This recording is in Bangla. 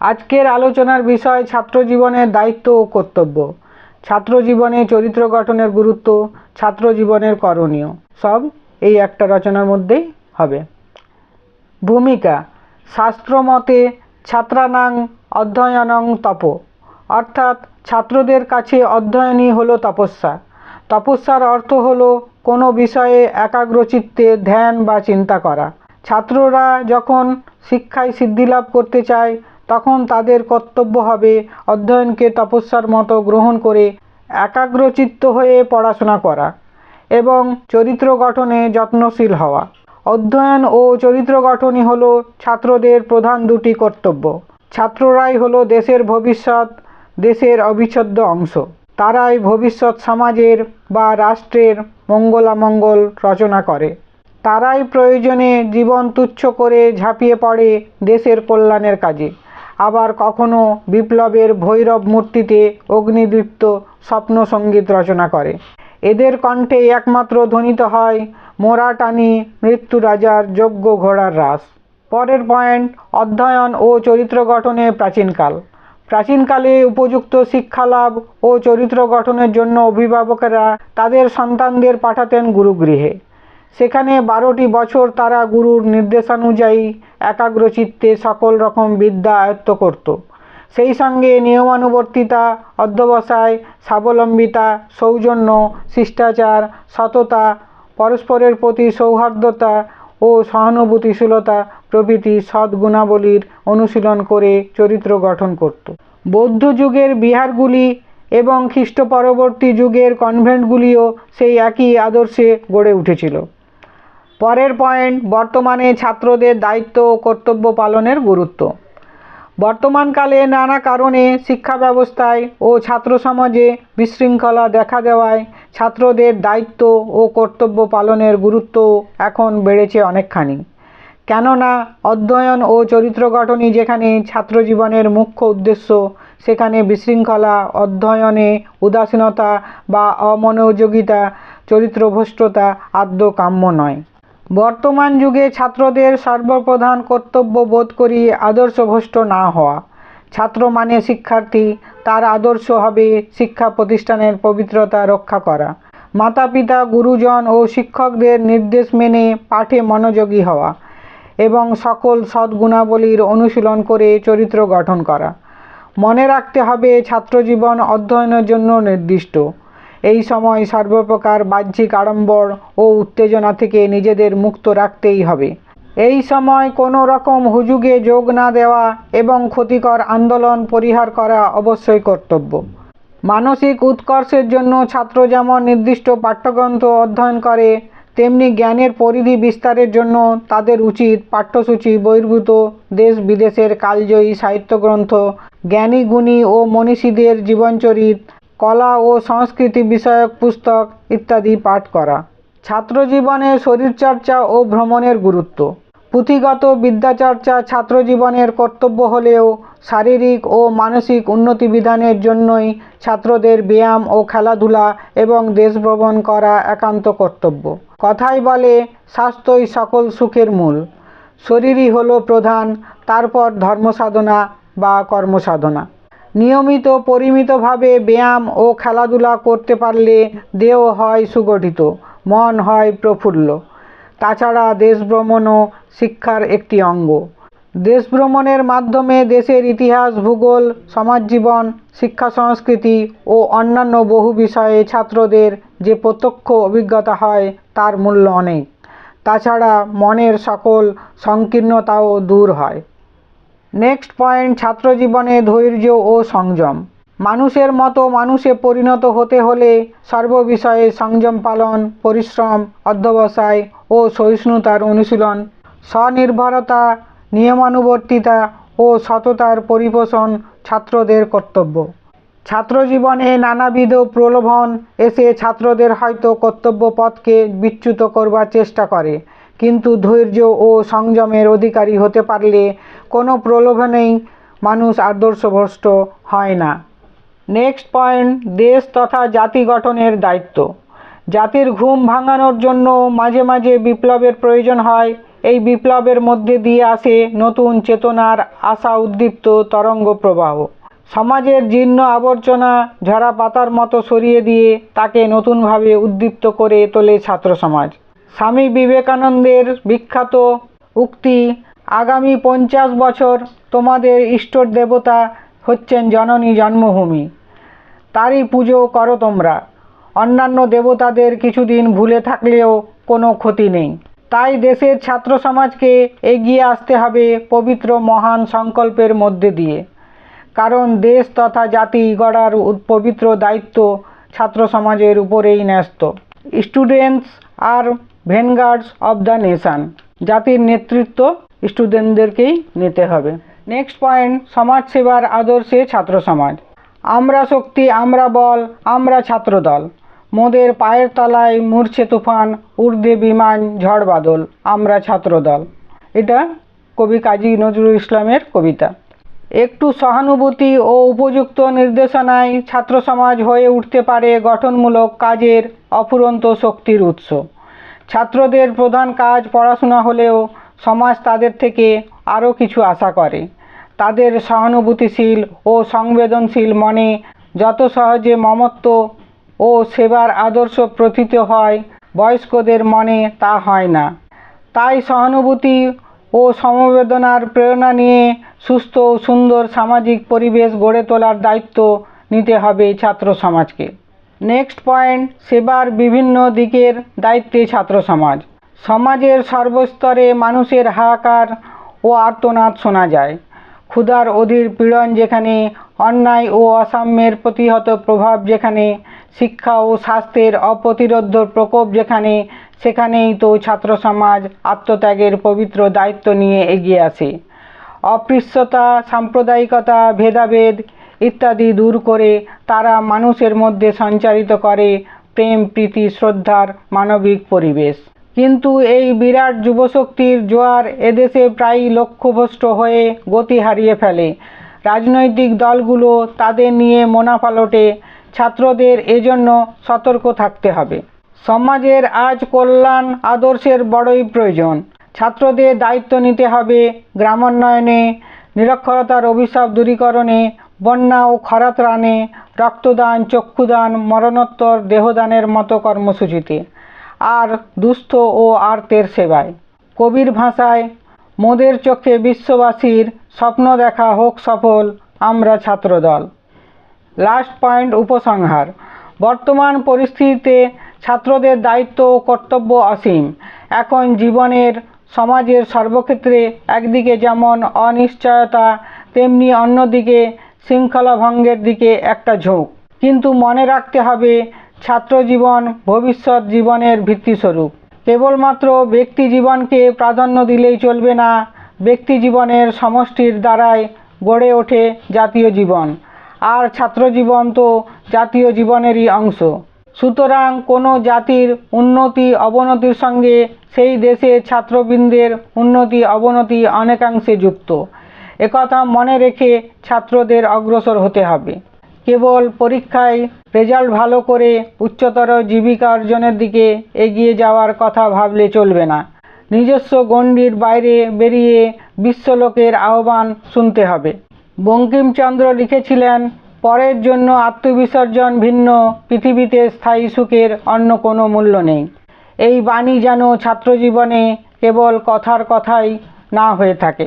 আজকের আলোচনার বিষয় ছাত্র জীবনের দায়িত্ব ও কর্তব্য। ছাত্র জীবনে চরিত্র গঠনের গুরুত্ব, ছাত্র জীবনের করণীয়। সব এই একটা রচনার মধ্যেই হবে। ভূমিকা শাস্ত্রমতে ছাত্রানাং অধ্যয়নং তপ। অর্থাৎ ছাত্রদের কাছে অধ্যয়নই হলো তপস্যা। তপস্যার অর্থ হলো কোনো বিষয়ে একাগ্রচিত্তে ধ্যান বা চিন্তা করা। ছাত্ররা যখন শিক্ষায় সিদ্ধিলাভ করতে চায় তখন তাদের কর্তব্য হবে অধ্যয়নকে তপস্যার মতো গ্রহণ করে একাগ্রচিত্ত হয়ে পড়াশোনা করা এবং চরিত্র গঠনে যত্নশীল হওয়া। অধ্যয়ন ও চরিত্র গঠনই হলো ছাত্রদের প্রধান দুটি কর্তব্য। ছাত্ররাই হলো দেশের ভবিষ্যৎ, দেশের অবিচ্ছেদ্য অংশ। তারাই ভবিষ্যৎ সমাজের বা রাষ্ট্রের মঙ্গলামঙ্গল রচনা করে। তারাই প্রয়োজনে জীবন তুচ্ছ করে ঝাঁপিয়ে পড়ে দেশের কল্যাণের কাজে। আবার কখনো বিপ্লবের ভৈরব মূর্তিতে অগ্নিদীপ্ত স্বপ্ন সংগীত রচনা করে। এদের কণ্ঠে একমাত্র ধ্বনিত হয় মোরা টানি মৃত্যু রাজার যোগ্য ঘোড়ার রাস। পরের পয়েন্ট, অধ্যয়ন ও চরিত্র গঠনে প্রাচীনকাল। প্রাচীনকালে উপযুক্ত শিক্ষালাভ ও চরিত্র গঠনের জন্য অভিভাবকেরা তাদের সন্তানদের পাঠাতেন গুরুগৃহে। সেখানে বারোটি বছর তারা গুরুর নির্দেশানুযায়ী একাগ্রচিত্তে সকল রকম বিদ্যা আয়ত্ত করত। সেই সঙ্গে নিয়মানুবর্তিতা, অধ্যবসায়, স্বাবলম্বিতা, সৌজন্য, শিষ্টাচার, সততা, পরস্পরের প্রতি সৌহার্দ্যতা ও সহানুভূতিশীলতা প্রভৃতি সদ্গুণাবলীর অনুশীলন করে চরিত্র গঠন করত। বৌদ্ধ যুগের বিহারগুলি এবং খ্রিস্ট পরবর্তী যুগের কনভেন্টগুলিও সেই একই আদর্শে গড়ে উঠেছিল। পরের পয়েন্ট বর্তমানে ছাত্রদের দায়িত্ব ও কর্তব্য পালনের গুরুত্ব। বর্তমানকালে নানা কারণে শিক্ষা ব্যবস্থায় ও ছাত্র সমাজে বিশৃঙ্খলা দেখা দেওয়ায় ছাত্রদের দায়িত্ব ও কর্তব্য পালনের গুরুত্ব এখন বেড়েছে অনেকখানি। কেননা, অধ্যয়ন ও চরিত্র গঠনই যেখানে ছাত্র জীবনের মুখ্য উদ্দেশ্য, সেখানে বিশৃঙ্খলা, অধ্যয়নে উদাসীনতা বা অমনোযোগিতা, চরিত্রভ্রষ্টতা আদ্য কাম্য নয়। বর্তমান যুগে ছাত্রদের সর্বপ্রধান কর্তব্য বোধ করি আদর্শভ্রষ্ট না হওয়া। ছাত্র মানে শিক্ষার্থী, তার আদর্শ হবে শিক্ষা প্রতিষ্ঠানের পবিত্রতা রক্ষা করা। মাতা পিতা গুরুজন ও শিক্ষকদের নির্দেশ মেনে পাঠে মনোযোগী হওয়া এবং সকল সদ্গুণাবলীর অনুশীলন করে চরিত্র গঠন করা। মনে রাখতে হবে ছাত্রজীবন অধ্যয়নের জন্য নির্দিষ্ট। এই সময় সর্বপ্রকার বাহ্যিক আড়ম্বর ও উত্তেজনা থেকে নিজেদের মুক্ত রাখতেই হবে। এই সময় কোনো রকম হুজুগে যোগ না দেওয়া এবং ক্ষতিকর আন্দোলন পরিহার করা অবশ্যই কর্তব্য। মানসিক উৎকর্ষের জন্য ছাত্র যেমন নির্দিষ্ট পাঠ্যগ্রন্থ অধ্যয়ন করে, তেমনি জ্ঞানের পরিধি বিস্তারের জন্য তাদের উচিত পাঠ্যসূচি বহির্ভূত দেশ বিদেশের কালজয়ী সাহিত্যগ্রন্থ, জ্ঞানী গুণী ও মনীষীদের জীবনচরিত কলা ও সংস্কৃতি বিষয়ক পুস্তক ইত্যাদি পাঠ করা। ছাত্রজীবনে শরীরচর্চা ও ভ্রমণের গুরুত্ব। পুঁথিগত বিদ্যাচর্চা ছাত্রজীবনের কর্তব্য হলেও শারীরিক ও মানসিক উন্নতি বিধানের জন্যই ছাত্রদের ব্যায়াম ও খেলাধুলা এবং দেশভ্রমণ করা একান্ত কর্তব্য। কথাই বলে, স্বাস্থ্যই সকল সুখের মূল। শরীরই হলো প্রধান, তারপর ধর্মসাধনা বা কর্মসাধনা। নিয়মিত পরিমিতভাবে ব্যায়াম ও খেলাধুলা করতে পারলে দেহ হয় সুগঠিত, মন হয় প্রফুল্ল। তাছাড়া দেশভ্রমণও শিক্ষার একটি অঙ্গ। দেশভ্রমণের মাধ্যমে দেশের ইতিহাস, ভূগোল, সমাজজীবন, শিক্ষা, সংস্কৃতি ও অন্যান্য বহু বিষয়ে ছাত্রদের যে প্রত্যক্ষ অভিজ্ঞতা হয় তার মূল্য অনেক। তাছাড়া মনের সকল সংকীর্ণতাও দূর হয়। নেক্সট পয়েন্ট ছাত্রজীবনে ধৈর্য ও সংযম। মানুষের মতো মানুষে পরিণত হতে হলে সর্ববিষয়ে সংযম পালন, পরিশ্রম, অধ্যবসায় ও সহিষ্ণুতার অনুশীলন, স্বনির্ভরতা, নিয়মানুবর্তিতা ও সততার পরিপোষণ ছাত্রদের কর্তব্য। ছাত্রজীবনে নানাবিধ প্রলোভন এসে ছাত্রদের হয়তো কর্তব্য পথকে বিচ্যুত করবার চেষ্টা করে। কিন্তু ধৈর্য ও সংযমের অধিকারী হতে পারলে কোনো প্রলোভনেই মানুষ আদর্শভ্রষ্ট হয় না। নেক্সট পয়েন্ট, দেশ তথা জাতি গঠনের দায়িত্ব। জাতির ঘুম ভাঙানোর জন্য মাঝে মাঝে বিপ্লবের প্রয়োজন হয়। এই বিপ্লবের মধ্যে দিয়ে আসে নতুন চেতনার আশা উদ্দীপ্ত তরঙ্গ প্রবাহ। সমাজের জীর্ণ আবর্জনা ঝরা পাতার মতো সরিয়ে দিয়ে তাকে নতুনভাবে উদ্দীপ্ত করে তোলে ছাত্র সমাজ স্বামী বিবেকানন্দের বিখ্যাত উক্তি, আগামী পঞ্চাশ বছর তোমাদের ইষ্ট দেবতা হচ্ছেন জননী জন্মভূমি। তারই পুজো করো তোমরা। অন্যান্য দেবতাদের কিছুদিন ভুলে থাকলেও কোনো ক্ষতি নেই। তাই দেশের ছাত্র সমাজকে এগিয়ে আসতে হবে পবিত্র মহান সংকল্পের মধ্যে দিয়ে। কারণ দেশ তথা জাতি গড়ার পবিত্র দায়িত্ব ছাত্র সমাজের উপরেই ন্যস্ত। স্টুডেন্টস আর ভেনগার্ডস অব দ্য নেশন, জাতির নেতৃত্ব স্টুডেন্টদেরকেই নিতে হবে। নেক্সট পয়েন্ট সমাজসেবার আদর্শে ছাত্র সমাজ। আমরা শক্তি, আমরা বল, আমরা ছাত্রদল মোদের পায়ের তলায় মূর্ছে তুফান ঊর্ধ্বে বিমান, ঝড় বাদল, আমরা ছাত্রদল এটা কবি কাজী নজরুল ইসলামের কবিতা। একটু সহানুভূতি ও উপযুক্ত নির্দেশনায় ছাত্র সমাজ হয়ে উঠতে পারে গঠনমূলক কাজের অফুরন্ত শক্তির উৎস। ছাত্রদের প্রধান কাজ পড়াশোনা হলেও সমাজ তাদের থেকে আরও কিছু আশা করে। তাদের সহানুভূতিশীল ও সংবেদনশীল মনে যত সহজে মমত্ব ও সেবার আদর্শ প্রথিত হয়, বয়স্কদের মনে তা হয় না। তাই সহানুভূতি ও সমবেদনার প্রেরণা নিয়ে সুস্থ ও সুন্দর সামাজিক পরিবেশ গড়ে তোলার দায়িত্ব নিতে হবে ছাত্র সমাজকে। নেক্সট পয়েন্ট সেবার বিভিন্ন দিকের দায়িত্বে ছাত্র সমাজ। সমাজের সর্বস্তরে মানুষের হাহাকার ও আর্তনাদ শোনা যায়। ক্ষুধার অধীর পীড়ন যেখানে, অন্যায় ও অসাম্যের প্রতিহত প্রভাব যেখানে, শিক্ষা ও স্বাস্থ্যের অপ্রতিরোধ্য প্রকোপ যেখানে, সেখানেই তো ছাত্র সমাজ আত্মত্যাগের পবিত্র দায়িত্ব নিয়ে এগিয়ে আসে। অপৃশ্যতা, সাম্প্রদায়িকতা, ভেদাভেদ ইত্যাদি দূর করে তারা মানুষের মধ্যে সঞ্চারিত করে প্রেম, প্রীতি, শ্রদ্ধার মানবিক পরিবেশ। কিন্তু এই বিরাট যুবশক্তির জোয়ার এদেশে প্রায়ই লক্ষ্যভ্রষ্ট হয়ে গতি হারিয়ে ফেলে। রাজনৈতিক দলগুলো তাদের নিয়ে মুনাফা লোটে, ছাত্রদের এজন্য সতর্ক থাকতে হবে। সমাজের আজ কল্যাণ আদর্শের বড়ই প্রয়োজন। ছাত্রদের দায়িত্ব নিতে হবে গ্রামোন্নয়নে, নিরক্ষরতার অভিশাপ দূরীকরণে বন্যা ও খরা ত্রাণে রক্তদান, চক্ষুদান, মরণোত্তর, দেহদানের মতো কর্মসূচিতে। আর দুস্থ ও আর্তের সেবায়। কবির ভাষায়, মোদের চোখে বিশ্ববাসীর স্বপ্ন দেখা হোক সফল, আমরা ছাত্রদল। লাস্ট পয়েন্ট উপসংহার। বর্তমান পরিস্থিতিতে ছাত্রদের দায়িত্ব ও কর্তব্য অসীম। এখন জীবনের, সমাজের সর্বক্ষেত্রে একদিকে যেমন অনিশ্চয়তা, তেমনি অন্যদিকে শৃঙ্খলা ভঙ্গের দিকে একটা ঝোঁক। কিন্তু মনে রাখতে হবে, ছাত্র জীবন ভবিষ্যৎ জীবনের ভিত্তিস্বরূপ। কেবলমাত্র ব্যক্তি জীবনকে প্রাধান্য দিলেই চলবে না, ব্যক্তি জীবনের সমষ্টির দ্বারাই গড়ে ওঠে জাতীয় জীবন। আর ছাত্র জীবন তো জাতীয় জীবনেরই অংশ। সুতরাং কোনো জাতির উন্নতি, অবনতির সঙ্গে সেই দেশের ছাত্রবৃন্দের উন্নতি, অবনতি অনেকাংশে যুক্ত। একথা মনে রেখে ছাত্রদের অগ্রসর হতে হবে। কেবল পরীক্ষায় রেজাল্ট ভালো করে উচ্চতর জীবিকা অর্জনের দিকে এগিয়ে যাওয়ার কথা ভাবলে চলবে না। নিজস্ব গণ্ডির বাইরে বেরিয়ে বিশ্বলোকের আহ্বান শুনতে হবে। বঙ্কিমচন্দ্র লিখেছিলেন, পরের জন্য আত্মবিসর্জন ভিন্ন, পৃথিবীতে স্থায়ী সুখের অন্য কোনো মূল্য নেই। এই বাণী যেন ছাত্রজীবনে কেবল কথার কথাই না হয়ে থাকে।